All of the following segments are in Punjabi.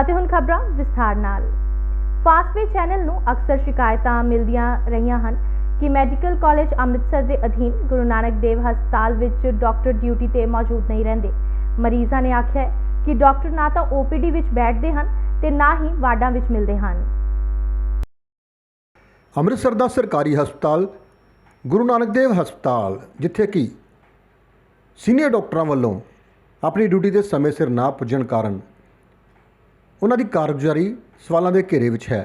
ਅਤੇ ਹੁਣ ਖਬਰਾਂ ਵਿਸਥਾਰ ਨਾਲ। ਫਾਸਟਵੇ ਚੈਨਲ ਨੂੰ ਅਕਸਰ ਸ਼ਿਕਾਇਤਾਂ ਮਿਲਦੀਆਂ ਰਹੀਆਂ ਹਨ ਕਿ ਮੈਡੀਕਲ ਕਾਲਜ ਅੰਮ੍ਰਿਤਸਰ ਦੇ ਅਧੀਨ ਗੁਰੂ ਨਾਨਕ ਦੇਵ ਹਸਪਤਾਲ ਵਿੱਚ ਡਾਕਟਰ ਡਿਊਟੀ ਤੇ ਮੌਜੂਦ ਨਹੀਂ ਰਹਿੰਦੇ। ਮਰੀਜ਼ਾਂ ਨੇ ਆਖਿਆ ਕਿ ਡਾਕਟਰ ਨਾ ਤਾਂ ਓਪੀਡੀ ਵਿੱਚ ਬੈਠਦੇ ਹਨ ਤੇ ਨਾ ਹੀ ਵਾਰਡਾਂ ਵਿੱਚ ਮਿਲਦੇ ਹਨ। ਅੰਮ੍ਰਿਤਸਰ ਦਾ ਸਰਕਾਰੀ ਹਸਪਤਾਲ ਗੁਰੂ ਨਾਨਕ ਦੇਵ ਹਸਪਤਾਲ, ਜਿੱਥੇ ਕਿ ਸੀਨੀਅਰ ਡਾਕਟਰਾਂ ਵੱਲੋਂ ਆਪਣੀ ਡਿਊਟੀ ਤੇ ਸਮੇਂ ਸਿਰ ਨਾ ਪੁੱਜਣ ਕਾਰਨ ਉਹਨਾਂ ਦੀ ਕਾਰਗੁਜ਼ਾਰੀ ਸਵਾਲਾਂ ਦੇ ਘੇਰੇ ਵਿੱਚ ਹੈ,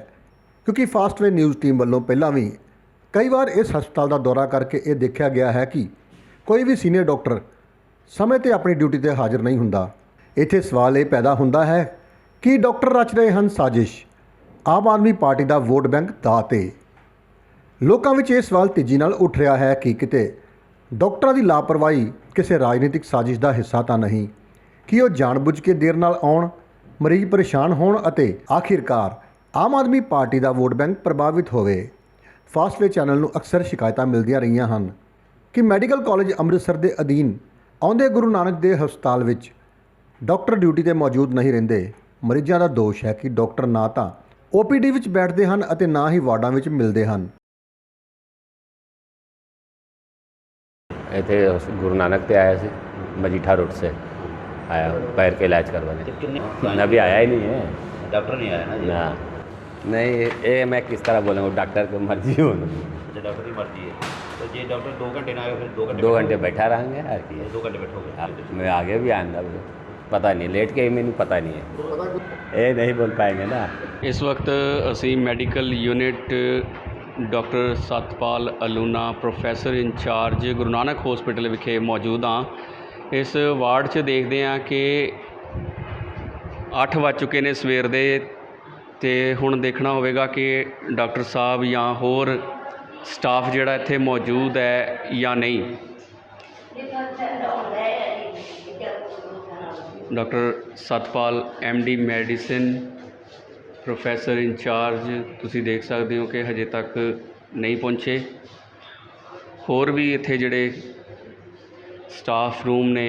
ਕਿਉਂਕਿ ਫਾਸਟਵੇ ਨਿਊਜ਼ ਟੀਮ ਵੱਲੋਂ ਪਹਿਲਾਂ ਵੀ ਕਈ ਵਾਰ ਇਸ ਹਸਪਤਾਲ ਦਾ ਦੌਰਾ ਕਰਕੇ ਇਹ ਦੇਖਿਆ ਗਿਆ ਹੈ ਕਿ ਕੋਈ ਵੀ ਸੀਨੀਅਰ ਡਾਕਟਰ ਸਮੇਂ ਤੇ ਆਪਣੀ ਡਿਊਟੀ ਤੇ ਹਾਜ਼ਰ ਨਹੀਂ ਹੁੰਦਾ। ਇੱਥੇ ਸਵਾਲ ਇਹ ਪੈਦਾ ਹੁੰਦਾ ਹੈ ਕਿ ਡਾਕਟਰ ਰਚ ਰਹੇ ਹਨ ਸਾਜ਼ਿਸ਼, ਆਮ ਆਦਮੀ ਪਾਰਟੀ ਦਾ ਵੋਟ ਬੈਂਕ ਦਾ ਤੇ। ਲੋਕਾਂ ਵਿੱਚ ਇਹ ਸਵਾਲ ਤੇਜ਼ੀ ਨਾਲ ਉੱਠ ਰਿਹਾ ਹੈ ਕਿ ਕਿਤੇ ਡਾਕਟਰਾਂ ਦੀ ਲਾਪਰਵਾਹੀ ਕਿਸੇ ਰਾਜਨੀਤਿਕ ਸਾਜ਼ਿਸ਼ ਦਾ ਹਿੱਸਾ ਤਾਂ ਨਹੀਂ, ਕਿ ਉਹ ਜਾਣਬੁੱਝ ਕੇ ਦੇਰ ਨਾਲ ਆਉਣ ਮਰੀਜ਼ ਪਰੇਸ਼ਾਨ ਹੋਣ ਅਤੇ ਆਖਿਰਕਾਰ ਆਮ ਆਦਮੀ ਪਾਰਟੀ ਦਾ ਵੋਟ ਬੈਂਕ ਪ੍ਰਭਾਵਿਤ ਹੋਵੇ। ਫਾਸਟਵੇ ਚੈਨਲ ਨੂੰ ਅਕਸਰ ਸ਼ਿਕਾਇਤਾਂ ਮਿਲਦੀਆਂ ਰਹੀਆਂ ਹਨ ਕਿ ਮੈਡੀਕਲ ਕਾਲਜ ਅੰਮ੍ਰਿਤਸਰ ਦੇ ਅਧੀਨ ਆਉਂਦੇ ਗੁਰੂ ਨਾਨਕ ਦੇਵ ਹਸਪਤਾਲ ਵਿੱਚ ਡਾਕਟਰ ਡਿਊਟੀ ਤੇ ਮੌਜੂਦ ਨਹੀਂ ਰਹਿੰਦੇ। ਮਰੀਜ਼ਾਂ ਦਾ ਦੋਸ਼ ਹੈ ਕਿ ਡਾਕਟਰ ਨਾ ਤਾਂ ਓਪੀਡੀ ਵਿੱਚ ਬੈਠਦੇ ਹਨ ਅਤੇ ਨਾ ਹੀ ਵਾਰਡਾਂ ਵਿੱਚ ਮਿਲਦੇ ਹਨ। ਇੱਥੇ ਗੁਰੂ ਨਾਨਕ ਤੇ ਆਇਆ ਸੀ, ਮਜੀਠਾ ਰੋਡ से आया पैर के इलाज करवाने तो कितने अभी आया ही नहीं है डॉक्टर नहीं आया ना जी ना नहीं ये मैं किस तरह बोलूँगा डॉक्टर की मर्जी हो अच्छा डॉक्टर की मर्जी है तो ये डॉक्टर दो घंटे ना आए फिर दो घंटे दो घंटे बैठा रहेंगे यार की दो घंटे बैठोगे हाँ, मैं आगे भी आऊँगा पता नहीं लेट के ही मैंने पता नहीं है ये नहीं बोल पाएंगे ना ਇਸ ਵਕਤ ਅਸੀਂ medical unit doctor Satpal Aluna professor incharge Guru Nanak hospital ਵਿਖੇ ਮੌਜੂਦ ਹਾਂ ਇਸ ਵਾਰਡ 'ਚ ਦੇਖਦੇ ਹਾਂ ਕਿ ਅੱਠ ਵੱਜ ਚੁੱਕੇ ਨੇ ਸਵੇਰ ਦੇ ਅਤੇ ਹੁਣ ਦੇਖਣਾ ਹੋਵੇਗਾ ਕਿ ਡਾਕਟਰ ਸਾਹਿਬ ਜਾਂ ਹੋਰ ਸਟਾਫ ਜਿਹੜਾ ਇੱਥੇ ਮੌਜੂਦ ਹੈ ਜਾਂ ਨਹੀਂ। Doctor Satpal D medicine, professor incharge, ਤੁਸੀਂ ਦੇਖ ਸਕਦੇ ਹੋ ਕਿ ਹਜੇ ਤੱਕ ਨਹੀਂ ਪਹੁੰਚੇ। ਹੋਰ ਵੀ ਇੱਥੇ ਜਿਹੜੇ ਸਟਾਫ ਰੂਮ ਨੇ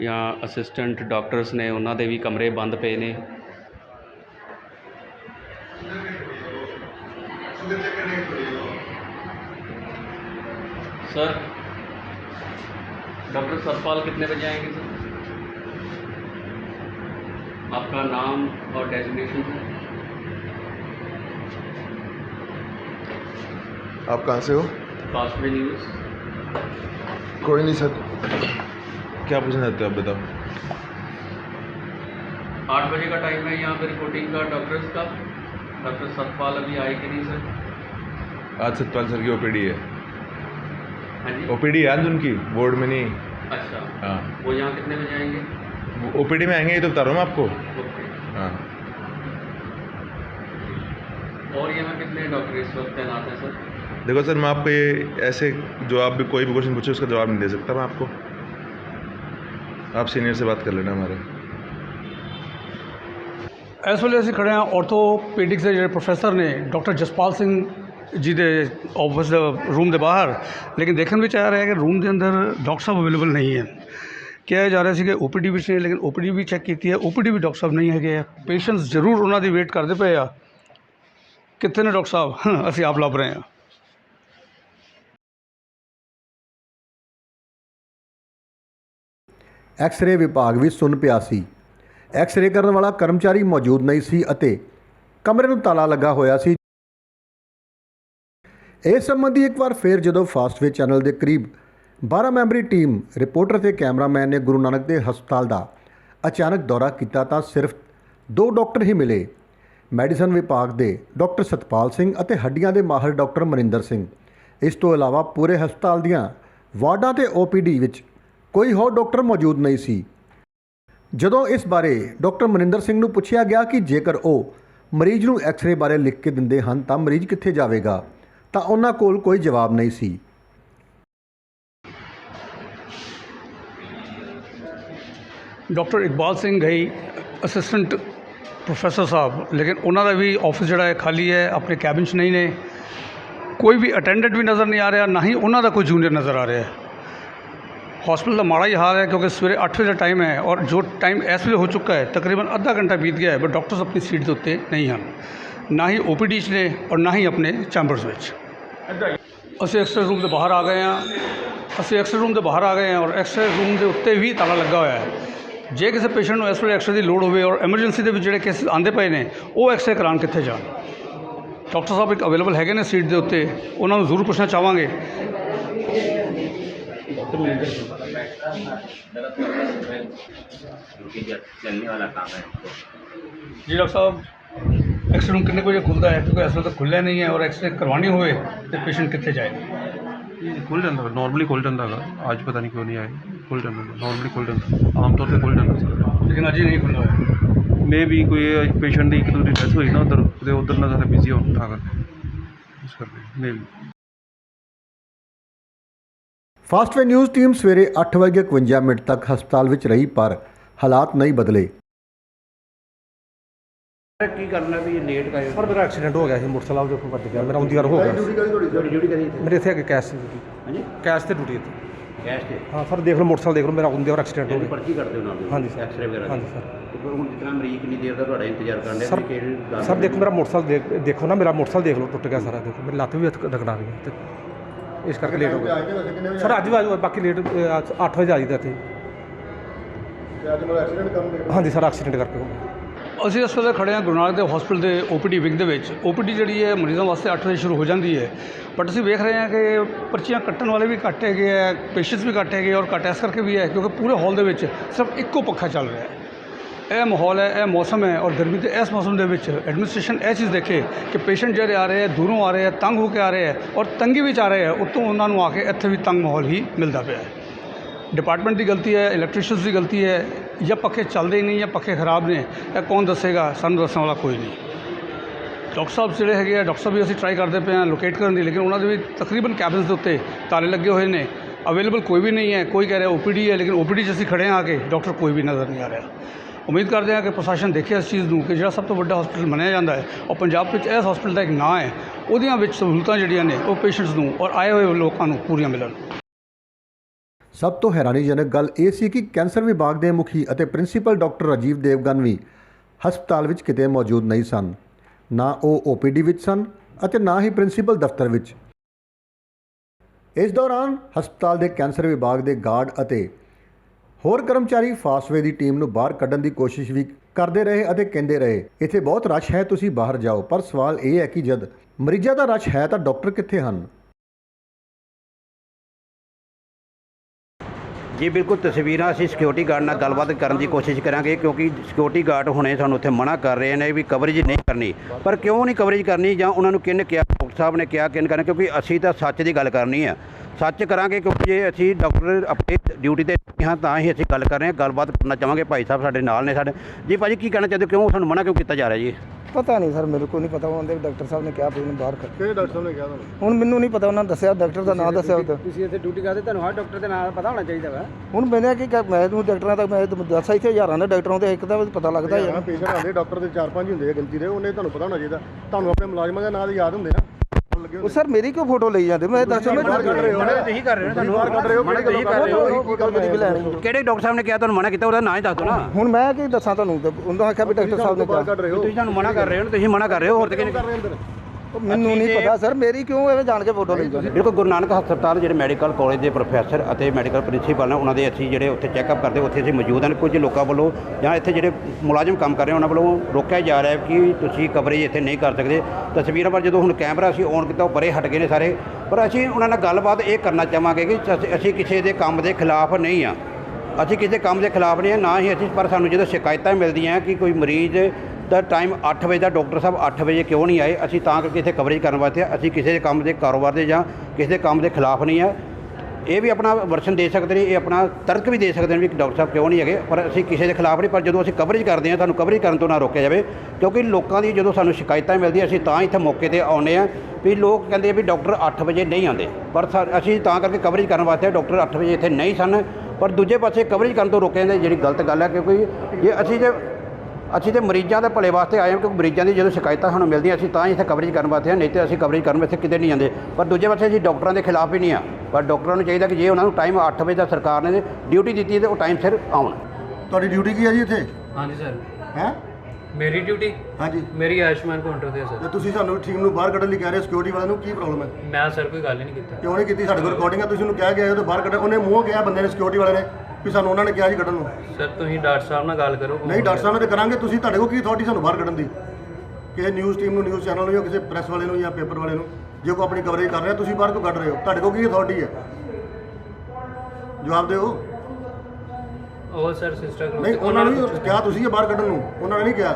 ਜਾਂ ਅਸਿਸਟੈਂਟ ਡਾਕਟਰਸ ਨੇ ਉਹਨਾਂ ਦੇ ਵੀ ਕਮਰੇ ਬੰਦ ਪਏ ਨੇ सर डॉक्टर सतपाल कितने बजे आएंगे सर आपका नाम और डेजिग्नेशन है आप कहाँ से हो फास्ट में न्यूज़ कोई नहीं सर। क्या पूछना चाहते हो आप बताओ। आठ बजे का टाइम है यहाँ पे रिपोर्टिंग का डॉक्टर्स का। डॉक्टर सतपाल अभी आए कि नहीं सर आज सतपाल सर की ओपीडी है। हाँ जी। ओपीडी है आज उनकी बोर्ड में नहीं। अच्छा। हाँ। वो यहाँ कितने बजे आएँगे? ओपीडी में आएँगे ये तो बता रहा हूँ मैं आपको। ओके। हाँ। और यहाँ कितने डॉक्टर इस वक्त तैनात हैं सर देखो सर मैं आपको ये ऐसे जवाब भी कोई भी क्वेश्चन पूछे उसका जवाब नहीं दे सकता मैं आपको आप सीनियर से बात कर लेना हमारे ਇਸ ਵੇਲੇ ਅਸੀਂ ਖੜੇ ਹਾਂ ਆਰਥੋਪੈਡਿਕਸ ਦੇ ਜਿਹੜੇ ਪ੍ਰੋਫੈਸਰ ਨੇ ਡਾਕਟਰ ਜਸਪਾਲ ਸਿੰਘ ਜੀ ਦੇ ਆਫਿਸ ਦੇ ਰੂਮ ਦੇ ਬਾਹਰ ਲੇਕਿਨ ਦੇਖਣ ਵਿੱਚ ਆ ਰਿਹਾ ਹੈ ਕਿ ਰੂਮ ਦੇ ਅੰਦਰ ਡਾਕਟਰ ਸਾਹਿਬ ਅਵੇਲੇਬਲ ਨਹੀਂ ਹੈ ਕਿਹਾ ਜਾ ਰਿਹਾ ਸੀ ਕਿ ਓਪੀਡੀ ਵਿੱਚ ਨੇ ਲੇਕਿਨ ਓਪੀਡੀ ਵੀ ਚੈੱਕ ਕੀਤੀ ਹੈ ਓਪੀਡੀ ਵੀ ਡਾਕਟਰ ਸਾਹਿਬ ਨਹੀਂ ਹੈਗੇ ਆ ਪੇਸ਼ੈਂਟਸ ਜ਼ਰੂਰ ਉਹਨਾਂ ਦੀ ਵੇਟ ਕਰਦੇ ਪਏ ਆ ਕਿੱਥੇ ਨੇ ਡਾਕਟਰ ਸਾਹਿਬ ਅਸੀਂ ਆਪ ਲੱਭ ਰਹੇ ਹਾਂ ਐਕਸ-ਰੇ ਵਿਭਾਗ ਵੀ ਸੁੰਨ ਪਿਆ ਸੀ। ਐਕਸ-ਰੇ ਕਰਨ ਵਾਲਾ ਕਰਮਚਾਰੀ ਮੌਜੂਦ ਨਹੀਂ ਸੀ ਅਤੇ ਕਮਰੇ ਨੂੰ ਤਾਲਾ ਲੱਗਾ ਹੋਇਆ ਸੀ। ਇਸ ਸੰਬੰਧੀ ਇੱਕ ਵਾਰ ਫੇਰ ਜਦੋਂ ਫਾਸਟਵੇ ਚੈਨਲ ਦੇ ਕਰੀਬ 12 ਮੈਂਬਰੀ ਟੀਮ, ਰਿਪੋਰਟਰ ਤੇ ਕੈਮਰਾਮੈਨ ਨੇ ਗੁਰੂ ਨਾਨਕ ਦੇਵ ਹਸਪਤਾਲ ਦਾ ਅਚਾਨਕ ਦੌਰਾ ਕੀਤਾ ਤਾਂ ਸਿਰਫ ਦੋ ਡਾਕਟਰ ਹੀ ਮਿਲੇ। ਮੈਡੀਸਨ ਵਿਭਾਗ ਦੇ ਡਾਕਟਰ ਸਤਪਾਲ ਸਿੰਘ ਅਤੇ ਹੱਡੀਆਂ ਦੇ ਮਾਹਰ ਡਾਕਟਰ ਮਨਿੰਦਰ ਸਿੰਘ। ਇਸ ਤੋਂ ਇਲਾਵਾ ਪੂਰੇ ਹਸਪਤਾਲ ਦੀਆਂ ਵਾਰਡਾਂ ਤੇ ਓਪੀਡੀ ਵਿੱਚ ਕੋਈ ਹੋਰ ਡਾਕਟਰ ਮੌਜੂਦ ਨਹੀਂ ਸੀ। ਜਦੋਂ ਇਸ ਬਾਰੇ ਡਾਕਟਰ ਮਨਿੰਦਰ ਸਿੰਘ ਨੂੰ ਪੁੱਛਿਆ ਗਿਆ ਕਿ ਜੇਕਰ ਉਹ ਮਰੀਜ਼ ਨੂੰ ਐਕਸ-ਰੇ ਬਾਰੇ ਲਿਖ ਕੇ ਦਿੰਦੇ ਹਨ ਤਾਂ ਮਰੀਜ਼ ਕਿੱਥੇ ਜਾਵੇਗਾ, ਤਾਂ ਉਹਨਾਂ ਕੋਲ ਕੋਈ ਜਵਾਬ ਨਹੀਂ ਸੀ। ਡਾਕਟਰ ਇਕਬਾਲ ਸਿੰਘ ਗਈ, ਅਸਿਸਟੈਂਟ ਪ੍ਰੋਫੈਸਰ ਸਾਹਿਬ, ਲੇਕਿਨ ਉਹਨਾਂ ਦਾ ਵੀ ਆਫਿਸ ਜਿਹੜਾ ਹੈ ਖਾਲੀ ਹੈ, ਆਪਣੇ ਕੈਬਿਨ 'ਚ ਨਹੀਂ ਨੇ। ਕੋਈ ਵੀ ਅਟੈਂਡੈਂਟ ਵੀ ਨਜ਼ਰ ਨਹੀਂ ਆ ਰਿਹਾ, ਨਾ ਹੀ ਉਹਨਾਂ ਦਾ ਕੋਈ ਜੂਨੀਅਰ ਨਜ਼ਰ ਆ ਰਿਹਾ। हॉस्पिटल का माड़ा ही हाल है क्योंकि सवेरे अठ बजे का टाइम है और जो टाइम इस ਵੇਲੇ ਹੋ ਚੁੱਕਾ ਹੈ ਤਕਰੀਬਨ ਅੱਧਾ ਘੰਟਾ ਬੀਤ ਗਿਆ ਹੈ ਬਟ ਡਾਕਟਰਸ ਆਪਣੀ ਸੀਟ ਦੇ ਉੱਤੇ ਨਹੀਂ ਹਨ ਨਾ ਹੀ ਓਪੀਡੀ 'ਚ ਨੇ ਔਰ ਨਾ ਹੀ ਆਪਣੇ ਚੈਂਬਰਸ ਵਿੱਚ ਅਸੀਂ ਐਕਸਰੇ ਰੂਮ ਦੇ ਬਾਹਰ ਆ ਗਏ ਹਾਂ ਅਸੀਂ ਐਕਸਰੇ ਰੂਮ ਦੇ ਬਾਹਰ ਆ ਗਏ ਹਾਂ ਔਰ ਐਕਸਰੇ ਰੂਮ ਦੇ ਉੱਤੇ ਵੀ ਤਾਲਾ ਲੱਗਾ ਹੋਇਆ ਹੈ ਜੇ ਕਿਸੇ ਪੇਸ਼ੈਂਟ ਨੂੰ ਇਸ ਵੇਲੇ ਐਕਸਰੇ ਦੀ ਲੋੜ ਹੋਵੇ ਔਰ ਐਮਰਜੈਂਸੀ ਦੇ ਵਿੱਚ ਜਿਹੜੇ ਕੇਸ ਆਂਦੇ ਪਏ ਨੇ ਉਹ ਐਕਸਰੇ ਕਰਾਉਣ ਕਿੱਥੇ ਜਾਣ ਡਾਕਟਰ ਸਾਹਿਬ ਇੱਕ ਅਵੇਲੇਬਲ ਹੈਗੇ ਨੇ ਸੀਟ ਦੇ ਉੱਤੇ ਉਹਨਾਂ ਨੂੰ ਜ਼ਰੂਰ ਪੁੱਛਣਾ ਚਾਹਾਂਗੇ ड्यूटी चलने वाला काम है ਜੀ ਡਾਕਟਰ ਸਾਹਿਬ ਐਕਸਰੇ ਰੂਮ ਕਿੰਨੇ ਕੁ ਵਜੇ ਖੁੱਲਦਾ ਹੈ ਕਿਉਂਕਿ ਇਸ ਵੇਲੇ ਤੱਕ ਖੁੱਲ੍ਹਿਆ ਨਹੀਂ ਹੈ ਔਰ ਐਕਸਰੇ ਕਰਵਾਉਣੀ ਹੋਵੇ ਤੇ ਪੇਸ਼ੈਂਟ ਕਿੱਥੇ ਜਾਏ ਖੁੱਲ ਜਾਂਦਾ ਨਾਰਮਲੀ ਖੁੱਲ ਜਾਂਦਾ ਹੈਗਾ ਅੱਜ ਪਤਾ ਨਹੀਂ ਕਿਉਂ ਨਹੀਂ ਆਏ ਖੁੱਲ ਜਾਂਦਾ ਨਾਰਮਲੀ ਖੁੱਲ ਜਾਂਦਾ ਆਮ ਤੌਰ ਤੇ ਖੁੱਲ ਜਾਂਦਾ ਸਰ ਲੇਕਿਨ ਅੱਜ ਹੀ ਨਹੀਂ ਖੁੱਲ੍ਹਾ ਹੋਇਆ ਮੇ ਵੀ ਕੋਈ ਪੇਸ਼ੈਂਟ ਦੀ ਇੱਕ ਦੋ ਦੀ ਡੈਥ ਹੋਈ ਨਾ ਉਧਰ ਤੇ ਉਧਰ ਨਾ ਸਾਰੇ ਬਿਜ਼ੀ ਹੋਣ ਤਾਂ ਕਰਕੇ ਇਸ ਕਰਕੇ ਨਹੀਂ ਫਾਸਟਵੇ ਨਿਊਜ਼ ਟੀਮ ਸਵੇਰੇ 8:51 ਮਿੰਟ ਤੱਕ ਹਸਪਤਾਲ ਵਿੱਚ ਰਹੀ ਪਰ ਹਾਲਾਤ ਨਹੀਂ ਬਦਲੇ। ਕੀ ਕਰਨਾ ਵੀ ਲੇਟ ਕਾ ਸਰ ਮੇਰਾ ਐਕਸੀਡੈਂਟ ਹੋ ਗਿਆ ਸੀ ਮੋਟਰਸਾਈਕਲ ਦੇ ਉੱਪਰ ਵੱਜ ਗਿਆ। ਮੇਰਾ ਹੁੰਦੀ ਵਾਰ ਹੋ ਗਿਆ। ਸੀ। ਡਿਊਟੀ ਕਰੀ ਮੇਰੇ ਇੱਥੇ ਅੱਗੇ ਕੈਸ਼ ਸੀ ਹਾਂਜੀ? ਕੈਸ਼ ਤੇ ਡਿਊਟੀ ਇੱਥੇ। ਕੈਸ਼ ਤੇ? ਹਾਂ ਸਰ ਦੇਖ ਲਓ ਮੋਟਰਸਾਈਕਲ ਦੇਖ ਲਓ ਮੇਰਾ ਹੁੰਦੀ ਵਾਰ ਐਕਸੀਡੈਂਟ ਹੋ ਗਿਆ। ਪਰਚੀ ਕੱਟਦੇ ਹੋ ਨਾਲ ਹਾਂਜੀ ਸਰ। ਐਕਸਰੇ ਵਗੈਰਾ ਹਾਂਜੀ ਸਰ। ਤੇ ਹੁਣ ਜਿਤਨਾ ਮਰੀਜ਼ ਕਿੰਨੀ ਦੇਰ ਦਾ ਤੁਹਾਡਾ ਇੰਤਜ਼ਾਰ ਕਰਨ ਦੇ ਸਰ ਕਿਹੜੀ ਸਰ ਦੇਖੋ ਮੇਰਾ ਮੋਟਰਸਾਈਕਲ ਦੇਖ ਦੇਖੋ ਨਾ ਮੇਰਾ ਮੋਟਰਸਾਈਕਲ ਦੇਖ ਲਓ ਟੁੱਟ ਗਿਆ ਸਾਰਾ ਦੇਖੋ। ਮੇਰੀ ਲੱਤ ਵੀ ਰਗੜਾ ਰਹੀ ਹੈ ਤੇ ਇਸ ਕਰਕੇ ਲੇਟ ਹੋ ਗਿਆ ਸਰ ਅੱਜ ਵੀ ਆ ਜਾਓ, ਬਾਕੀ ਲੇਟ 8 ਵਜੇ ਆ ਜਾਈਦਾ ਇੱਥੇ। ਹਾਂਜੀ ਸਰ ਐਕਸੀਡੈਂਟ ਕਰਕੇ ਹੋ ਗਿਆ। ਅਸੀਂ ਇਸ ਵੇਲੇ ਖੜੇ ਹਾਂ ਗੁਰੂ ਨਾਨਕ ਦੇਵ ਹਸਪੀਟਲ ਦੇ ਓਪੀਡੀ ਵਿੰਗ ਦੇ ਵਿੱਚ। ਓਪੀਡੀ ਜਿਹੜੀ ਹੈ ਮਰੀਜ਼ਾਂ ਵਾਸਤੇ 8 ਵਜੇ ਸ਼ੁਰੂ ਹੋ ਜਾਂਦੀ ਹੈ। ਬਟ ਅਸੀਂ ਵੇਖ ਰਹੇ ਹਾਂ ਕਿ ਪਰਚੀਆਂ ਕੱਟਣ ਵਾਲੇ ਵੀ ਘੱਟ ਹੈਗੇ ਹੈ ਪੇਸ਼ੈਂਟਸ ਵੀ ਘੱਟ ਹੈਗੇ ਔਰ ਘੱਟ ਇਸ ਕਰਕੇ ਵੀ ਹੈ ਕਿਉਂਕਿ ਪੂਰੇ ਹਾਲ ਦੇ ਵਿੱਚ ਸਿਰਫ ਇੱਕੋ ਪੱਖਾ ਚੱਲ ਰਿਹਾ ਹੈ। ਇਹ ਮਾਹੌਲ ਹੈ, ਇਹ ਮੌਸਮ ਹੈ ਔਰ ਗਰਮੀ ਦੇ ਇਸ ਮੌਸਮ ਦੇ ਵਿੱਚ ਐਡਮਿਨਿਸਟ੍ਰੇਸ਼ਨ ਇਹ ਚੀਜ਼ ਦੇਖੇ ਕਿ ਪੇਸ਼ੈਂਟ ਜਿਹੜੇ ਆ ਰਹੇ ਹੈ, ਦੂਰੋਂ ਆ ਰਹੇ ਹੈ, ਤੰਗ ਹੋ ਕੇ ਆ ਰਹੇ ਹੈ ਔਰ ਤੰਗੀ ਵਿੱਚ ਆ ਰਹੇ ਹੈ, ਉੱਤੋਂ ਉਹਨਾਂ ਨੂੰ ਆ ਕੇ ਇੱਥੇ ਵੀ ਤੰਗ ਮਾਹੌਲ ਹੀ ਮਿਲਦਾ ਪਿਆ ਹੈ। ਡਿਪਾਰਟਮੈਂਟ ਦੀ ਗਲਤੀ ਹੈ ਇਲੈਕਟ੍ਰੀਸ਼ੀਅਨਸ ਦੀ ਗਲਤੀ ਹੈ, ਜਾਂ ਪੱਖੇ ਚੱਲਦੇ ਹੀ ਨਹੀਂ ਜਾਂ ਪੱਖੇ ਖਰਾਬ ਨੇ, ਇਹ ਕੌਣ ਦੱਸੇਗਾ? ਸਾਨੂੰ ਦੱਸਣ ਵਾਲਾ ਕੋਈ ਨਹੀਂ। ਡਾਕਟਰ ਸਾਹਿਬ ਜਿਹੜੇ ਹੈਗੇ ਆ, ਡਾਕਟਰ ਸਾਹਿਬ ਵੀ ਅਸੀਂ ਟਰਾਈ ਕਰਦੇ ਪਏ ਹਾਂ ਲੋਕੇਟ ਕਰਨ ਦੀ, ਲੇਕਿਨ ਉਹਨਾਂ ਦੇ ਵੀ ਤਕਰੀਬਨ ਕੈਬਨਸ ਦੇ ਉੱਤੇ ਤਾਲੇ ਲੱਗੇ ਹੋਏ ਨੇ। ਅਵੇਲੇਬਲ ਕੋਈ ਵੀ ਨਹੀਂ ਹੈ, ਕੋਈ ਕਹਿ ਰਿਹਾ ਓਪੀਡੀ ਹੈ, ਲੇਕਿਨ ਓਪੀਡੀ 'ਚ ਅਸੀਂ ਖੜੇ ਹਾਂ ਆ ਕੇ, ਡਾਕਟਰ ਕੋਈ ਵੀ ਨਜ਼ਰ ਨਹੀਂ ਆ ਰਿਹਾ। ਉਮੀਦ ਕਰਦੇ ਹਾਂ ਕਿ ਪ੍ਰਸ਼ਾਸਨ ਦੇਖੇ ਇਸ ਚੀਜ਼ ਨੂੰ ਕਿ ਜਿਹੜਾ ਸਭ ਤੋਂ ਵੱਡਾ ਹਸਪੀਟਲ ਮੰਨਿਆ ਜਾਂਦਾ ਹੈ ਔਰ ਪੰਜਾਬ ਵਿੱਚ ਇਸ ਹਸਪੀਟਲ ਦਾ ਇੱਕ ਨਾਂ ਹੈ, ਉਹਦੀਆਂ ਵਿੱਚ ਸਹੂਲਤਾਂ ਜਿਹੜੀਆਂ ਨੇ, ਉਹ ਪੇਸ਼ੈਂਟਸ ਨੂੰ ਔਰ ਆਏ ਹੋਏ ਲੋਕਾਂ ਨੂੰ ਪੂਰੀਆਂ ਮਿਲਣ। ਸਭ ਤੋਂ ਹੈਰਾਨੀਜਨਕ ਗੱਲ ਇਹ ਸੀ ਕਿ ਕੈਂਸਰ ਵਿਭਾਗ ਦੇ ਮੁਖੀ ਅਤੇ ਪ੍ਰਿੰਸੀਪਲ ਡਾਕਟਰ ਰਾਜੀਵ ਦੇਵਗਨ ਵੀ ਹਸਪਤਾਲ ਵਿੱਚ ਕਿਤੇ ਮੌਜੂਦ ਨਹੀਂ ਸਨ। ਨਾ ਉਹ ਓਪੀਡੀ ਵਿੱਚ ਸਨ ਅਤੇ ਨਾ ਹੀ ਪ੍ਰਿੰਸੀਪਲ ਦਫ਼ਤਰ ਵਿੱਚ। ਇਸ ਦੌਰਾਨ ਹਸਪਤਾਲ ਦੇ ਕੈਂਸਰ ਵਿਭਾਗ ਦੇ ਗਾਰਡ ਅਤੇ ਹੋਰ ਕਰਮਚਾਰੀ ਫਾਸਟਵੇ ਦੀ ਟੀਮ ਨੂੰ ਬਾਹਰ ਕੱਢਣ ਦੀ ਕੋਸ਼ਿਸ਼ ਵੀ ਕਰਦੇ ਰਹੇ ਅਤੇ ਕਹਿੰਦੇ ਰਹੇ, ਇੱਥੇ ਬਹੁਤ ਰਸ਼ ਹੈ, ਤੁਸੀਂ ਬਾਹਰ ਜਾਓ। ਪਰ ਸਵਾਲ ਇਹ ਹੈ ਕਿ ਜਦ ਮਰੀਜ਼ਾਂ ਦਾ ਰਸ਼ ਹੈ ਤਾਂ ਡਾਕਟਰ ਕਿੱਥੇ ਹਨ? ਜੀ, ਬਿਲਕੁਲ ਤਸਵੀਰਾਂ ਅਸੀਂ ਸਿਕਿਉਰਿਟੀ ਗਾਰਡ ਨਾਲ ਗੱਲਬਾਤ ਕਰਨ ਦੀ ਕੋਸ਼ਿਸ਼ ਕਰਾਂਗੇ ਕਿਉਂਕਿ ਸਿਕਿਉਰਿਟੀ ਗਾਰਡ ਹੁਣੇ ਸਾਨੂੰ ਉੱਥੇ ਮਨਾ ਕਰ ਰਹੇ ਨੇ ਵੀ ਕਵਰੇਜ ਨਹੀਂ ਕਰਨੀ। ਪਰ ਕਿਉਂ ਨਹੀਂ ਕਵਰੇਜ ਕਰਨੀ ਜਾਂ ਉਹਨਾਂ ਨੂੰ ਕਿਹਨੇ ਕਿਹਾ ਡਾਕਟਰ ਸਾਹਿਬ ਨੇ ਕਿਹਾ ਕਿਹਨ ਕਰਨਾ ਕਿਉਂਕਿ ਅਸੀਂ ਤਾਂ ਸੱਚ ਦੀ ਗੱਲ ਕਰਨੀ ਹੈ ਸੱਚ ਕਰਾਂਗੇ ਕਿਉਂਕਿ ਜੇ ਅਸੀਂ ਡਾਕਟਰ ਆਪਣੀ ਡਿਊਟੀ ਤੇ ਹਾਂ ਤਾਂ ਹੀ ਅਸੀਂ ਗੱਲ ਕਰ ਰਹੇ ਹਾਂ। ਗੱਲਬਾਤ ਕਰਨਾ ਚਾਹਾਂਗੇ। ਭਾਈ ਸਾਹਿਬ ਸਾਡੇ ਨਾਲ ਨੇ ਸਾਡੇ। ਜੀ ਭਾਜੀ ਕੀ ਕਹਿਣਾ ਚਾਹੁੰਦੇ ਹੋ? ਕਿਉਂ ਸਾਨੂੰ ਮਨਾ ਕਿਉਂ ਕੀਤਾ ਜਾ ਰਿਹਾ ਜੀ? ਪਤਾ ਨਹੀਂ ਸਰ ਮੇਰੇ ਕੋਲ ਨਹੀਂ ਪਤਾ। ਉਹਨਾਂ ਦੇ ਡਾਕਟਰ ਸਾਹਿਬ ਨੇ ਕਿਹਾ ਵੀ ਇਹਨੂੰ ਬਾਹਰ ਕਰ ਕਿਹੜੇ ਡਾਕਟਰ ਸਾਹਿਬ ਨੇ ਕਿਹਾ ਤੁਹਾਨੂੰ? ਹੁਣ ਮੈਨੂੰ ਨਹੀਂ ਪਤਾ ਉਹਨਾਂ ਨੇ ਦੱਸਿਆ ਡਾਕਟਰ ਦਾ ਨਾਮ ਦੱਸਿਆ ਉਹ ਤੁਸੀਂ ਇੱਥੇ ਡਿਊਟੀ ਕਰਦੇ ਤੁਹਾਨੂੰ ਹਰ ਡਾਕਟਰ ਦੇ ਨਾਮ ਪਤਾ ਹੋਣਾ ਚਾਹੀਦਾ ਵਾ। ਹੁਣ ਮੈਨੇ ਕੀ ਮੈਂ ਤੁਹਾਨੂੰ ਡਾਕਟਰਾਂ ਦਾ ਮੈਂ ਤੁਹਾਨੂੰ ਦੱਸਿਆ ਇੱਥੇ ਹਜ਼ਾਰਾਂ ਦੇ ਡਾਕਟਰਾਂ ਦੇ ਇੱਕ ਵੀ ਪਤਾ ਲੱਗਦਾ ਹੀ ਹੈ ਪੇਸ਼ੈਂਟ ਆਉਂਦੇ ਡਾਕਟਰ ਦੇ ਚਾਰ ਪੰਜ ਹੁੰਦੇ ਆ ਗਿਣਤੀ ਦੇ ਉਹਨੇ ਤੁਹਾਨੂੰ ਪਤਾ ਹੋਣਾ ਚਾਹੀਦਾ। ਤੁਹਾਨੂੰ ਆਪਣੇ ਮੁਲਾਜ਼ਮਾਂ ਦੇ ਨਾਂ ਦੇ ਯਾਦ ਹੁੰਦੇ ਨਾ। ਉਹ ਸਰ ਮੇਰੀ ਕਿਉਂ ਫੋਟੋ ਲਈ ਜਾਂਦੇ? ਮੈਂ ਦੱਸੋ ਮੈਂ ਕੱਢ ਰਹੇ। ਹੋ ਤੁਸੀਂ ਕਰ ਰਹੇ ਹੋ ਤੁਹਾਨੂੰ? ਬਾਹਰ ਕੱਢ ਰਹੇ ਹੋ ਕਿਹੜੀ ਗੱਲੋਂ ਕਰ ਰਹੇ ਹੋ? ਕੀ ਗੱਲ ਮੇਰੀ ਵੀ ਲੈਣੀ ਕਿਹੜੇ ਡਾਕਟਰ ਸਾਹਿਬ ਨੇ ਕਿਹਾ ਤੁਹਾਨੂੰ ਮਨਾ ਕੀਤਾ? ਉਹਦਾ ਨਾਂ ਹੀ ਦੱਸ ਦਿਓ ਨਾ। ਹੁਣ ਮੈਂ ਕੀ ਦੱਸਾਂ ਤੁਹਾਨੂੰ? ਉਹਨਾਂ ਆਖਿਆ ਵੀ ਡਾਕਟਰ ਸਾਹਿਬ ਨੇ ਕਿਹਾ। ਤੁਸੀਂ ਸਾਨੂੰ ਮਨਾ ਕਰ ਰਹੇ ਹੋ ਤੁਸੀਂ ਮਨਾ ਕਰ ਰਹੇ ਹੋ ਹੋਰ ਤੇ ਕਿਹਨੇ ਕਰ ਰਹੇ ਅੰਦਰ? ਮੈਨੂੰ ਨਹੀਂ ਪਤਾ ਸਰ ਮੇਰੀ ਕਿਉਂ ਐਵੇਂ ਜਾਣ ਕੇ ਫੋਟੋ ਲਈ ਜਾਂਦੇ ਬਿਲਕੁਲ ਗੁਰੂ ਨਾਨਕ ਹਸਪਤਾਲ ਜਿਹੜੇ ਮੈਡੀਕਲ ਕਾਲਜ ਦੇ ਪ੍ਰੋਫੈਸਰ ਅਤੇ ਮੈਡੀਕਲ ਪ੍ਰਿੰਸੀਪਲ ਨੇ ਉਹਨਾਂ ਦੇ ਅਸੀਂ ਜਿਹੜੇ ਉੱਥੇ ਚੈੱਕਅਪ ਕਰਦੇ ਉੱਥੇ ਅਸੀਂ ਮੌਜੂਦ ਹਨ ਕੁਝ ਲੋਕਾਂ ਵੱਲੋਂ ਜਾਂ ਇੱਥੇ ਜਿਹੜੇ ਮੁਲਾਜ਼ਮ ਕੰਮ ਕਰ ਰਹੇ ਉਹਨਾਂ ਵੱਲੋਂ ਰੋਕਿਆ ਜਾ ਰਿਹਾ ਕਿ ਤੁਸੀਂ ਕਵਰੇਜ ਇੱਥੇ ਨਹੀਂ ਕਰ ਸਕਦੇ। ਤਸਵੀਰਾਂ ਪਰ ਜਦੋਂ ਹੁਣ ਕੈਮਰਾ ਅਸੀਂ ਔਨ ਕੀਤਾ ਉਹ ਪਰੇ ਹਟ ਗਏ ਨੇ ਸਾਰੇ। ਪਰ ਅਸੀਂ ਉਹਨਾਂ ਨਾਲ ਗੱਲਬਾਤ ਇਹ ਕਰਨਾ ਚਾਹਾਂਗੇ ਕਿ ਅਸੀਂ- ਕਿਸੇ ਦੇ ਕੰਮ ਦੇ ਖਿਲਾਫ ਨਹੀਂ ਆ ਅਸੀਂ ਕਿਸੇ ਕੰਮ ਦੇ ਖਿਲਾਫ ਨਹੀਂ ਹਾਂ ਨਾ ਹੀ ਅਸੀਂ ਪਰ ਸਾਨੂੰ ਜਦੋਂ ਸ਼ਿਕਾਇਤਾਂ ਮਿਲਦੀਆਂ ਕਿ ਕੋਈ ਮਰੀਜ਼ ਦਾ ਟਾਈਮ 8 ਵਜੇ ਦਾ, ਡਾਕਟਰ ਸਾਹਿਬ 8 ਵਜੇ ਕਿਉਂ ਨਹੀਂ ਆਏ? ਅਸੀਂ ਤਾਂ ਕਰਕੇ ਇੱਥੇ ਕਵਰੇਜ ਕਰਨ ਵਾਸਤੇ ਅਸੀਂ ਕਿਸੇ ਦੇ ਕੰਮ ਦੇ ਕਾਰੋਬਾਰ ਦੇ ਜਾਂ ਕਿਸੇ ਦੇ ਕੰਮ ਦੇ ਖਿਲਾਫ ਨਹੀਂ ਆ। ਇਹ ਵੀ ਆਪਣਾ ਵਰਸ਼ਨ ਦੇ ਸਕਦੇ ਨੇ, ਇਹ ਆਪਣਾ ਤਰਕ ਵੀ ਦੇ ਸਕਦੇ ਨੇ ਵੀ ਡਾਕਟਰ ਸਾਹਿਬ ਕਿਉਂ ਨਹੀਂ ਹੈਗੇ। ਪਰ ਅਸੀਂ ਕਿਸੇ ਦੇ ਖਿਲਾਫ ਨਹੀਂ, ਪਰ ਜਦੋਂ ਅਸੀਂ ਕਵਰੇਜ ਕਰਦੇ ਹਾਂ ਤੁਹਾਨੂੰ ਕਵਰੇਜ ਕਰਨ ਤੋਂ ਨਾ ਰੋਕਿਆ ਜਾਵੇ। ਕਿਉਂਕਿ ਲੋਕਾਂ ਦੀ ਜਦੋਂ ਸਾਨੂੰ ਸ਼ਿਕਾਇਤਾਂ ਮਿਲਦੀਆਂ, ਅਸੀਂ ਤਾਂ ਇੱਥੇ ਮੌਕੇ ਤੇ ਆਉਂਦੇ ਆ ਵੀ ਲੋਕ ਕਹਿੰਦੇ ਆ ਵੀ ਡਾਕਟਰ 8 ਵਜੇ ਨਹੀਂ ਆਉਂਦੇ। ਪਰ ਸਾ- ਅਸੀਂ ਤਾਂ ਕਰਕੇ ਕਵਰੇਜ ਕਰਨ ਵਾਸਤੇ ਡਾਕਟਰ 8 ਵਜੇ ਇੱਥੇ ਨਹੀਂ ਸਨ। ਪਰ ਦੂਜੇ ਪਾਸੇ ਕਵਰੇਜ ਕਰਨ ਤੋਂ ਰੋਕਿਆ ਜਾਂਦੇ ਜਿਹੜੀ ਗਲਤ ਗੱਲ ਹੈ। ਕਿਉਂਕਿ ਜੇ ਅਸੀਂ ਜੇ ਅਸੀਂ ਤੇ ਮਰੀਜ਼ਾਂ ਦੇ ਭਲੇ ਵਾਸਤੇ ਆਏ ਹਾਂ ਕਿਉਂਕਿ ਮਰੀਜ਼ਾਂ ਦੀ ਜਦੋਂ ਸ਼ਿਕਾਇਤਾਂ ਸਾਨੂੰ ਮਿਲਦੀਆਂ ਅਸੀਂ ਤਾਂ ਹੀ ਇੱਥੇ ਕਵਰੇਜ ਕਰਨ ਵਾਸਤੇ ਹਾਂ ਨਹੀਂ ਤੇ ਅਸੀਂ ਕਵਰੇਜ ਕਰਨ ਵਾਸਤੇ ਕਿਤੇ ਨਹੀਂ ਜਾਂਦੇ। ਪਰ ਦੂਜੇ ਪਾਸੇ ਅਸੀਂ ਡਾਕਟਰਾਂ ਦੇ ਖਿਲਾਫ ਹੀ ਨਹੀਂ ਆ ਪਰ ਡਾਕਟਰਾਂ ਨੂੰ ਚਾਹੀਦਾ ਕਿ ਜੇ ਉਹਨਾਂ ਨੂੰ ਟਾਈਮ 8 ਵਜੇ ਦਾ ਸਰਕਾਰ ਨੇ ਡਿਊਟੀ ਦਿੱਤੀ ਹੈ ਤੇ ਉਹ ਟਾਈਮ ਸਿਰ ਆਉਣ। ਤੁਹਾਡੀ ਡਿਊਟੀ ਕੀ ਹੈ ਜੀ ਇੱਥੇ? ਹਾਂਜੀ ਸਰ। ਹੈ? ਮੇਰੀ ਡਿਊਟੀ ਹਾਂਜੀ। ਮੇਰੀ ਆਯੁਸ਼ਮਾਨ ਕਾਊਂਟਰ ਤੇ ਹੈ ਤੇ ਸਰ ਤੁਸੀਂ ਸਾਨੂੰ ਟੀਮ ਨੂੰ ਬਾਹਰ ਕੱਢਣ ਲਈ ਕਹਿ ਰਹੇ ਸਿਕਿਉਰਿਟੀ ਵਾਲਿਆਂ ਨੂੰ ਕੀ ਪ੍ਰੋਬਲਮ ਹੈ? ਮੈਂ ਸਰ ਕੋਈ ਗੱਲ ਹੀ ਨਹੀਂ ਕੀਤੀ। ਕਿਉਂ ਨਹੀਂ ਕੀਤੀ? ਸਾਡੇ ਕੋਲ ਰਿਕਾਰਡਿੰਗ ਹੈ ਤੁਸੀਂ ਉਹਨੂੰ ਕਹਿ ਆਏ ਹੋ ਤੇ ਬਾਹਰ ਕੱਢ ਉਹਨੇ ਮੂੰਹ ਕਿਹਾ ਬੰਦੇ ਨੇ ਸਿਕਿਉਰਿਟੀ ਵਾਲੇ ਨੇ। ਵੀ ਸਾਨੂੰ ਉਹਨਾਂ ਨੇ ਕਿਹਾ ਜੀ ਕੱਢਣ ਨੂੰ। ਸਰ ਤੁਸੀਂ ਡਾਕਟਰ ਸਾਹਿਬ ਨਾਲ ਗੱਲ ਕਰੋ। ਨਹੀਂ ਡਾਕਟਰ ਸਾਹਿਬ ਨੇ ਤੇ ਕਰਾਂਗੇ ਤੁਸੀਂ ਤੁਹਾਡੇ ਕੋਲ ਕੀ ਅਥਾਰਟੀ ਸਾਨੂੰ ਬਾਹਰ ਕੱਢਣ ਦੀ? ਕਿਸੇ ਨਿਊਜ਼ ਟੀਮ ਨੂੰ ਨਿਊਜ਼ ਚੈਨਲ ਨੂੰ ਜਾਂ ਕਿਸੇ ਪ੍ਰੈਸ ਵਾਲੇ ਨੂੰ ਜਾਂ ਪੇਪਰ ਵਾਲੇ ਨੂੰ ਜੇ ਕੋਈ ਆਪਣੀ ਕਵਰੇਜ ਕਰ ਰਿਹਾ ਤੁਸੀਂ ਬਾਹਰ ਕਿਉਂ ਕੱਢ ਰਹੇ ਹੋ? ਤੁਹਾਡੇ ਕੋਲ ਕੀ ਅਥਾਰਟੀ ਹੈ? ਜਵਾਬ ਦਿਓ। ਉਹ ਸਰ ਸਿਸਟਰ ਨਹੀਂ ਉਹਨਾਂ ਨੂੰ ਕਿਹਾ ਤੁਸੀਂ ਬਾਹਰ ਕੱਢਣ ਨੂੰ ਉਹਨਾਂ ਨੇ ਨਹੀਂ ਕਿਹਾ।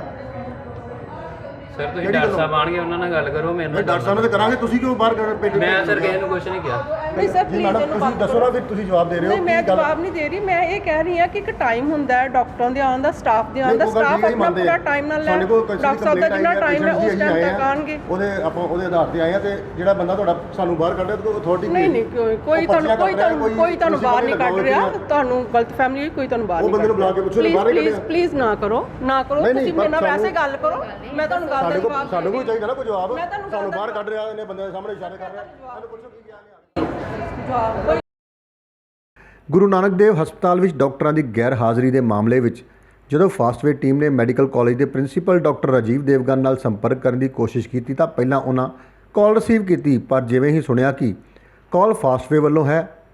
ਸਰ ਤੁਸੀਂ ਡਾਕਟਰ? ਸਾਹਿਬ ਆਣਗੇ ਉਹਨਾਂ ਨਾਲ ਗੱਲ ਕਰੋ ਮੇਰੇ ਨਾਲ ਡਾਕਟਰ ਸਾਹਿਬ ਨੇ ਤੇ ਕਰਾਂਗੇ ਤੁਸੀਂ ਕਿਉਂ ਬਾਹਰ ਕੱਢ ਮੈਂ ਸਰ ਕਿਸੇ ਨੂੰ ਕੁਝ ਨਹੀਂ ਕਿਹਾ। ਨਹੀਂ ਸਰ ਜੀ ਪਲੀਜ਼ ਮੈਡਮ ਇਹਨੂੰ ਤੁਸੀਂ ਦੱਸੋ ਨਾ ਫਿਰ ਤੁਸੀਂ ਜਵਾਬ ਦੇ ਰਹੇ ਹੋ ਨਹੀਂ ਮੈਂ ਕੀ ਗੱਲ? ਜਵਾਬ ਨਹੀਂ ਦੇ ਰਹੀ। ਮੈਂ ਇਹ ਕਹਿ ਰਹੀ ਹਾਂ ਕਿ ਇੱਕ ਟਾਈਮ ਹੁੰਦਾ ਹੈ ਡਾਕਟਰਾਂ ਦੇ ਆਉਣ ਦਾ ਸਟਾਫ ਦੇ ਆਉਣ ਦਾ ਨਹੀਂ, ਉਹ ਗੱਲ ਸਟਾਫ ਠੀਕ ਹੈ ਆਪਣਾ ਮੰਨਦੇ ਪੂਰਾ ਆ। ਟਾਈਮ ਨਾਲ ਲੈ ਸਾਡੇ ਕੋਲ ਕਿਸੇ ਦੀ ਡਾਕਟਰ ਸਾਹਿਬ ਦਾ complaint ਜਿੰਨਾ ਆਈ ਹੈ, ਟਾਈਮ ਹੈ patient ਉਸ ਜੀ ਟਾਈਮ ਆਏ ਤੱਕ ਆ, ਆਣਗੇ ਉਹਦੇ ਆਪਾਂ ਉਹਦੇ ਆਧਾਰ ਤੇ ਆਏ ਆ ਤੇ ਜਿਹੜਾ ਬੰਦਾ ਤੁਹਾਡਾ ਸਾਨੂੰ ਬਾਹਰ ਕੱਢ ਰਿਹਾ ਤੇ ਅਥਾਰਟੀ ਨਹੀਂ ਨਹੀਂ ਕੋਈ- ਕੋਈ ਤੁਹਾਨੂੰ ਕੋਈ ਤੁਹਾਨੂੰ ਕੋਈ ਤੁਹਾਨੂੰ ਬਾਹਰ ਨਹੀਂ ਕੱਢ ਰਿਹਾ। ਤੁਹਾਨੂੰ ਗਲਤ ਫੈਮਿਲੀ ਹੋਈ ਕੋਈ ਤੁਹਾਨੂੰ ਬਾਹਰ ਉਹ ਨਹੀਂ ਬੰਦੇ ਨੂੰ ਬੁਲਾ ਕੇ ਪੁੱਛੋ, ਇਹਨੇ ਬਾਹਰ ਹੀ ਪਲੀਜ਼ ਕੱਢਿਆ। ਪਲੀਜ਼ ਨਾ ਕਰੋ ਨਾ ਕਰੋ। ਨਹੀਂ, ਨਹੀਂ, ਤੁਸੀਂ ਪਰ ਮੇਰੇ ਨਾਲ ਵੈਸੇ ਸਾਨੂੰ- ਗੱਲ ਕਰੋ। ਮੈਂ ਤੁਹਾਨੂੰ ਗੱਲ ਦਾ ਸਾਡੇ ਕੋਲ ਜਵਾਬ ਸਾਨੂੰ ਕੋਈ ਚਾਹੀਦਾ ਨਾ ਕੋਈ ਜਵਾਬ। ਮੈਂ ਤੁਹਾਨੂੰ ਸਾਨੂੰ ਬਾਹਰ ਦਾ ਕੱਢ ਰਿਹਾ ਇਹਨੇ ਬੰਦੇ ਦੇ ਸਾਹਮਣੇ ਇਸ਼ਾਰੇ ਕਰ ਰਿਹਾ। ਇਹਨੂੰ ਪੁੱਛੋ ਕੀ ਕਿਹਾ ਕੋਈ ਗੁਰੂ ਨਾਨਕ ਦੇਵ ਹਸਪਤਾਲ ਵਿੱਚ ਡਾਕਟਰਾਂ ਦੀ ਗੈਰ ਹਾਜ਼ਰੀ ਦੇ ਮਾਮਲੇ ਵਿੱਚ ਜਦੋਂ ਫਾਸਟਵੇ ਟੀਮ ਨੇ ਮੈਡੀਕਲ ਕਾਲਜ ਦੇ ਪ੍ਰਿੰਸੀਪਲ ਡਾਕਟਰ ਰਾਜੀਵ ਦੇਵਗਨ ਨਾਲ ਸੰਪਰਕ ਕਰਨ ਦੀ ਕੋਸ਼ਿਸ਼ ਕੀਤੀ ਤਾਂ ਪਹਿਲਾਂ ਉਹਨਾਂ ਕਾਲ ਰਿਸੀਵ ਕੀਤੀ ਪਰ ਜਿਵੇਂ ਹੀ ਸੁਣਿਆ ਕਿ ਕਾਲ ਫਾਸਟਵੇ ਵੱਲੋਂ ਹੈ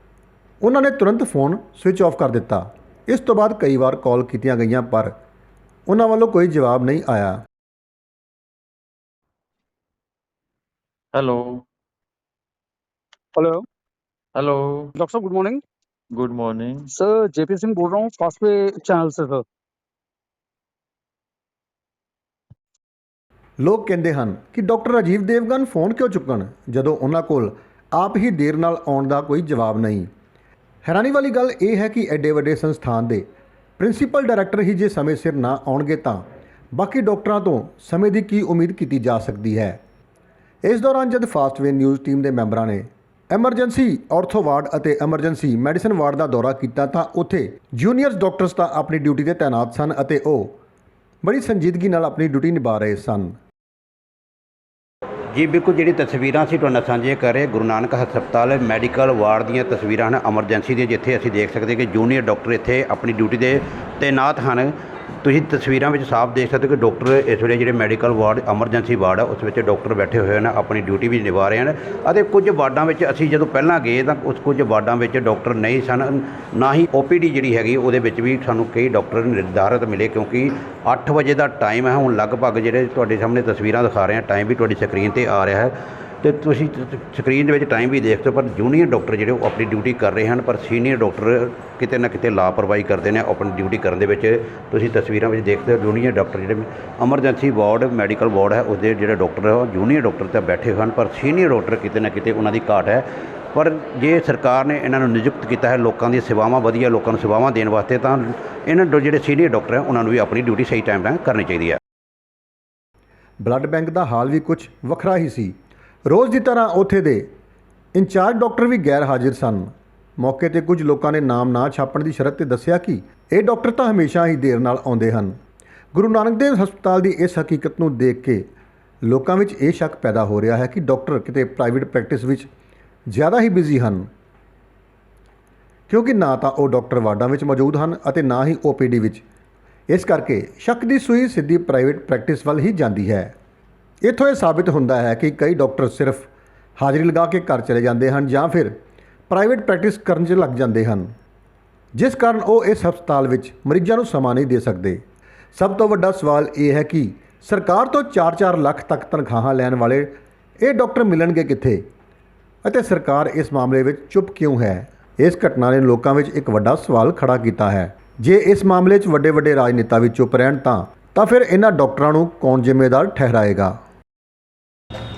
ਉਹਨਾਂ ਨੇ ਤੁਰੰਤ ਫੋਨ ਸਵਿਚ ਆਫ ਕਰ ਦਿੱਤਾ। ਇਸ ਤੋਂ ਬਾਅਦ ਕਈ ਵਾਰ ਕਾਲ ਕੀਤੀਆਂ ਗਈਆਂ ਪਰ ਉਹਨਾਂ ਵੱਲੋਂ ਕੋਈ ਜਵਾਬ ਨਹੀਂ ਆਇਆ। ਹੈਲੋ। ਹੈਲੋ। हेलो डॉक्टर साहब good morning good morning sir JP Singh बोल रहा हूँ फास्टवे चैनल से सर ਲੋਕ ਕਹਿੰਦੇ ਹਨ ਕਿ ਡਾਕਟਰ ਰਾਜੀਵ ਦੇਵਗਨ ਫੋਨ ਕਿਉਂ ਚੁੱਕਣ ਜਦੋਂ ਉਹਨਾਂ ਕੋਲ ਆਪ ਹੀ ਦੇਰ ਨਾਲ ਆਉਣ ਦਾ ਕੋਈ ਜਵਾਬ ਨਹੀਂ ਹੈਰਾਨੀ ਵਾਲੀ ਗੱਲ ਇਹ ਹੈ ਕਿ ਐਡੇ ਵੱਡੇ ਸੰਸਥਾਨ ਦੇ ਪ੍ਰਿੰਸੀਪਲ ਡਾਇਰੈਕਟਰ ਹੀ ਜੇ ਸਮੇਂ ਸਿਰ ਨਾ ਆਉਣਗੇ ਤਾਂ ਬਾਕੀ ਡਾਕਟਰਾਂ ਤੋਂ ਸਮੇਂ ਦੀ ਕੀ ਉਮੀਦ ਕੀਤੀ ਜਾ ਸਕਦੀ ਹੈ ਇਸ ਦੌਰਾਨ ਜਦ ਫਾਸਟਵੇ ਨਿਊਜ਼ ਟੀਮ ਦੇ ਮੈਂਬਰਾਂ ਨੇ ਐਮਰਜੈਂਸੀ ਆਰਥੋ ਵਾਰਡ ਅਤੇ ਐਮਰਜੈਂਸੀ ਮੈਡੀਸਨ ਵਾਰਡ ਦਾ ਦੌਰਾ ਕੀਤਾ ਤਾਂ ਉੱਥੇ ਜੂਨੀਅਰਸ, ਡਾਕਟਰਸ ਤਾਂ ਆਪਣੀ ਡਿਊਟੀ ਤੇ ਤਾਇਨਾਤ ਸਨ ਅਤੇ ਉਹ ਬੜੀ ਸੰਜੀਦਗੀ ਨਾਲ ਆਪਣੀ ਡਿਊਟੀ ਨਿਭਾ ਰਹੇ ਸਨ। ਜੀ, ਬਿਲਕੁਲ ਜਿਹੜੀ ਤਸਵੀਰਾਂ ਅਸੀਂ ਤੁਹਾਡੇ ਨਾਲ ਸਾਂਝੀਆਂ ਕਰ ਰਹੇ ਗੁਰੂ ਨਾਨਕ ਹਸਪਤਾਲ ਮੈਡੀਕਲ ਵਾਰਡ ਦੀਆਂ ਤਸਵੀਰਾਂ ਹਨ, ਐਮਰਜੈਂਸੀ ਦੀਆਂ, ਜਿੱਥੇ ਅਸੀਂ ਦੇਖ ਸਕਦੇ ਕਿ ਜੂਨੀਅਰ ਡਾਕਟਰ ਇੱਥੇ ਆਪਣੀ ਡਿਊਟੀ ਦੇ ਤਾਇਨਾਤ ਹਨ। ਤੁਸੀਂ ਤਸਵੀਰਾਂ ਵਿੱਚ ਸਾਫ਼ ਦੇਖ ਸਕਦੇ ਹੋ ਕਿ ਡਾਕਟਰ ਇਸ ਵੇਲੇ ਜਿਹੜੇ ਮੈਡੀਕਲ ਵਾਰਡ, ਐਮਰਜੈਂਸੀ ਵਾਰਡ ਆ, ਉਸ ਵਿੱਚ ਡਾਕਟਰ ਬੈਠੇ ਹੋਏ ਹਨ, ਆਪਣੀ ਡਿਊਟੀ ਵੀ ਨਿਭਾ ਰਹੇ ਹਨ। ਅਤੇ ਕੁਝ ਵਾਰਡਾਂ ਵਿੱਚ ਅਸੀਂ ਜਦੋਂ ਪਹਿਲਾਂ ਗਏ ਤਾਂ ਉਸ ਕੁਝ ਵਾਰਡਾਂ ਵਿੱਚ ਡਾਕਟਰ ਨਹੀਂ ਸਨ, ਨਾ ਹੀ ਓਪੀਡੀ ਜਿਹੜੀ ਹੈਗੀ, ਉਹਦੇ ਵਿੱਚ ਵੀ ਸਾਨੂੰ ਕਈ ਡਾਕਟਰ ਨਿਰਧਾਰਤ ਮਿਲੇ ਕਿਉਂਕਿ 8 ਵਜੇ ਦਾ ਟਾਈਮ ਹੈ, ਹੁਣ ਲਗਭਗ ਜਿਹੜੇ ਤੁਹਾਡੇ ਸਾਹਮਣੇ ਤਸਵੀਰਾਂ ਦਿਖਾ ਰਹੇ ਹਾਂ, ਟਾਈਮ ਵੀ ਤੁਹਾਡੀ ਸਕਰੀਨ ਤੇ ਆ ਰਿਹਾ ਹੈ। ਤੇ ਤੁਸੀਂ ਸਕਰੀਨ ਦੇ ਵਿੱਚ ਟਾਈਮ ਵੀ ਦੇਖਦੇ ਹੋ, ਪਰ ਜੂਨੀਅਰ ਡਾਕਟਰ ਜਿਹੜੇ ਉਹ ਆਪਣੀ ਡਿਊਟੀ ਕਰ ਰਹੇ ਹਨ, ਪਰ ਸੀਨੀਅਰ ਡਾਕਟਰ ਕਿਤੇ ਨਾ ਕਿਤੇ ਲਾਪਰਵਾਹੀ ਕਰਦੇ ਨੇ ਆਪਣੀ ਡਿਊਟੀ ਕਰਨ ਦੇ ਵਿੱਚ। ਤੁਸੀਂ ਤਸਵੀਰਾਂ ਵਿੱਚ ਦੇਖਦੇ ਹੋ ਜੂਨੀਅਰ ਡਾਕਟਰ ਜਿਹੜੇ ਐਮਰਜੈਂਸੀ ਵਾਰਡ ਮੈਡੀਕਲ ਵਾਰਡ ਹੈ ਉਹਦੇ ਜਿਹੜੇ ਡਾਕਟਰ ਹੈ, ਉਹ ਜੂਨੀਅਰ ਡਾਕਟਰ ਤਾਂ ਬੈਠੇ ਹਨ, ਪਰ ਸੀਨੀਅਰ ਡਾਕਟਰ ਕਿਤੇ ਨਾ ਕਿਤੇ ਉਹਨਾਂ ਦੀ ਘਾਟ ਹੈ। ਪਰ ਜੇ ਸਰਕਾਰ ਨੇ ਇਹਨਾਂ ਨੂੰ ਨਿਯੁਕਤ ਕੀਤਾ ਹੈ, ਲੋਕਾਂ ਦੀਆਂ ਸੇਵਾਵਾਂ, ਵਧੀਆ ਲੋਕਾਂ ਨੂੰ ਸੇਵਾਵਾਂ ਦੇਣ ਵਾਸਤੇ, ਤਾਂ ਇਹਨਾਂ ਦੇ ਜਿਹੜੇ ਸੀਨੀਅਰ ਡਾਕਟਰ ਹੈ, ਉਹਨਾਂ ਨੂੰ ਵੀ ਆਪਣੀ ਡਿਊਟੀ ਸਹੀ ਟਾਈਮ 'ਤੇ ਕਰਨੀ ਚਾਹੀਦੀ ਹੈ। ਬਲੱਡ ਬੈਂਕ ਦਾ ਹਾਲ ਵੀ ਕੁਝ ਵੱਖਰਾ ਹੀ ਸੀ। ਰੋਜ਼ ਦੀ ਤਰ੍ਹਾਂ ਉੱਥੇ ਦੇ ਇੰਚਾਰਜ ਡਾਕਟਰ ਵੀ ਗੈਰ ਹਾਜ਼ਰ ਸਨ। ਮੌਕੇ ਤੇ ਕੁਝ ਲੋਕਾਂ ਨੇ ਨਾਮ ਨਾ ਛਾਪਣ ਦੀ ਸ਼ਰਤ ਤੇ ਦੱਸਿਆ ਕਿ ਇਹ ਡਾਕਟਰ ਤਾਂ ਹਮੇਸ਼ਾ ਹੀ ਦੇਰ ਨਾਲ ਆਉਂਦੇ ਹਨ। ਗੁਰੂ ਨਾਨਕ ਦੇਵ ਹਸਪਤਾਲ ਦੀ ਇਸ ਹਕੀਕਤ ਨੂੰ ਦੇਖ ਕੇ ਲੋਕਾਂ ਵਿੱਚ ਇਹ ਸ਼ੱਕ ਪੈਦਾ ਹੋ ਰਿਹਾ ਹੈ ਕਿ ਡਾਕਟਰ ਕਿਤੇ ਪ੍ਰਾਈਵੇਟ ਪ੍ਰੈਕਟਿਸ ਵਿੱਚ ਜ਼ਿਆਦਾ ਹੀ ਬਿਜ਼ੀ ਹਨ। ਕਿਉਂਕਿ ਨਾ ਤਾਂ ਉਹ ਡਾਕਟਰ ਵਾਰਡਾਂ ਵਿੱਚ ਮੌਜੂਦ ਹਨ ਅਤੇ ਨਾ ਹੀ ਓਪੀਡੀ ਵਿੱਚ। ਇਸ ਕਰਕੇ ਸ਼ੱਕ ਦੀ ਸੂਈ ਸਿੱਧੀ ਪ੍ਰਾਈਵੇਟ ਪ੍ਰੈਕਟਿਸ ਵੱਲ ਹੀ ਜਾਂਦੀ ਹੈ। ਇੱਥੋਂ ਇਹ ਸਾਬਿਤ ਹੁੰਦਾ ਹੈ ਕਿ ਕਈ ਡਾਕਟਰ ਸਿਰਫ ਹਾਜ਼ਰੀ ਲਗਾ ਕੇ ਘਰ ਚਲੇ ਜਾਂਦੇ ਹਨ ਜਾਂ ਫਿਰ ਪ੍ਰਾਈਵੇਟ ਪ੍ਰੈਕਟਿਸ ਕਰਨ 'ਚ ਲੱਗ ਜਾਂਦੇ ਹਨ, ਜਿਸ ਕਾਰਨ ਉਹ ਇਸ ਹਸਪਤਾਲ ਵਿੱਚ ਮਰੀਜ਼ਾਂ ਨੂੰ ਸਮਾਂ ਨਹੀਂ ਦੇ ਸਕਦੇ। ਸਭ ਤੋਂ ਵੱਡਾ ਸਵਾਲ ਇਹ ਹੈ ਕਿ ਸਰਕਾਰ ਤੋਂ 4-4 ਲੱਖ ਤੱਕ ਤਨਖਾਹਾਂ ਲੈਣ ਵਾਲੇ ਇਹ ਡਾਕਟਰ ਮਿਲਣਗੇ ਕਿੱਥੇ? ਅਤੇ ਸਰਕਾਰ ਇਸ ਮਾਮਲੇ ਵਿੱਚ ਚੁੱਪ ਕਿਉਂ ਹੈ? ਇਸ ਘਟਨਾ ਨੇ ਲੋਕਾਂ ਵਿੱਚ ਇੱਕ ਵੱਡਾ ਸਵਾਲ ਖੜਾ ਕੀਤਾ ਹੈ। ਜੇ ਇਸ ਮਾਮਲੇ 'ਚ ਵੱਡੇ ਵੱਡੇ ਰਾਜਨੇਤਾ ਵੀ ਚੁੱਪ ਰਹਿਣ ਤਾਂ ਤਾਂ ਫਿਰ ਇਹਨਾਂ ਡਾਕਟਰਾਂ ਨੂੰ ਕੌਣ ਜ਼ਿੰਮੇਦਾਰ ਠਹਿਰਾਏਗਾ?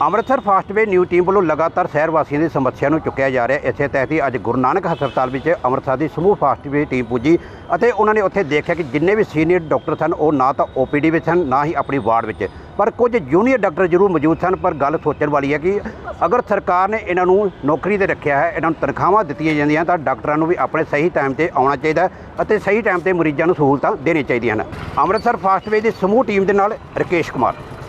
ਅੰਮ੍ਰਿਤਸਰ ਫਾਸਟਵੇ ਨਿਊ ਟੀਮ ਵੱਲੋਂ ਲਗਾਤਾਰ ਸ਼ਹਿਰ ਵਾਸੀਆਂ ਦੀ ਸਮੱਸਿਆ ਨੂੰ ਚੁੱਕਿਆ ਜਾ ਰਿਹਾ ਇਸੇ ਤਹਿਤ ਹੀ ਅੱਜ ਗੁਰੂ ਨਾਨਕ ਹਸਪਤਾਲ ਵਿੱਚ ਅੰਮ੍ਰਿਤਸਰ ਦੀ ਸਮੂਹ ਫਾਸਟਵੇ ਟੀਮ ਪੁੱਜੀ ਅਤੇ ਉਹਨਾਂ ਨੇ ਉੱਥੇ ਦੇਖਿਆ ਕਿ ਜਿੰਨੇ ਵੀ ਸੀਨੀਅਰ ਡਾਕਟਰ ਸਨ, ਉਹ ਨਾ ਤਾਂ ਓਪੀਡੀ ਵਿੱਚ ਸਨ, ਨਾ ਹੀ ਆਪਣੀ ਵਾਰਡ ਵਿੱਚ। ਪਰ ਕੁਝ ਜੂਨੀਅਰ ਡਾਕਟਰ ਜ਼ਰੂਰ ਮੌਜੂਦ ਸਨ, ਪਰ ਗੱਲ ਸੋਚਣ ਵਾਲੀ ਹੈ ਕਿ ਅਗਰ ਸਰਕਾਰ ਨੇ ਇਹਨਾਂ ਨੂੰ ਨੌਕਰੀ ਤੇ ਰੱਖਿਆ ਹੈ, ਇਹਨਾਂ ਨੂੰ ਤਨਖਾਹਾਂ ਦਿੱਤੀਆਂ ਜਾਂਦੀਆਂ ਤਾਂ ਡਾਕਟਰਾਂ ਨੂੰ ਵੀ ਆਪਣੇ ਸਹੀ ਟਾਈਮ ਤੇ ਆਉਣਾ ਚਾਹੀਦਾ ਅਤੇ ਸਹੀ ਟਾਈਮ ਤੇ ਮਰੀਜ਼ਾਂ ਨੂੰ ਸਹੂਲਤਾਂ ਦੇਣੀਆਂ ਚਾਹੀਦੀਆਂ ਹਨ। ਅੰਮ੍ਰਿਤਸਰ ਫਾਸਟਵੇ ਦੀ ਸਮੂਹ ਟੀਮ ਦੇ ਨਾਲ ਰਕੇਸ਼ ਕੁਮਾਰ।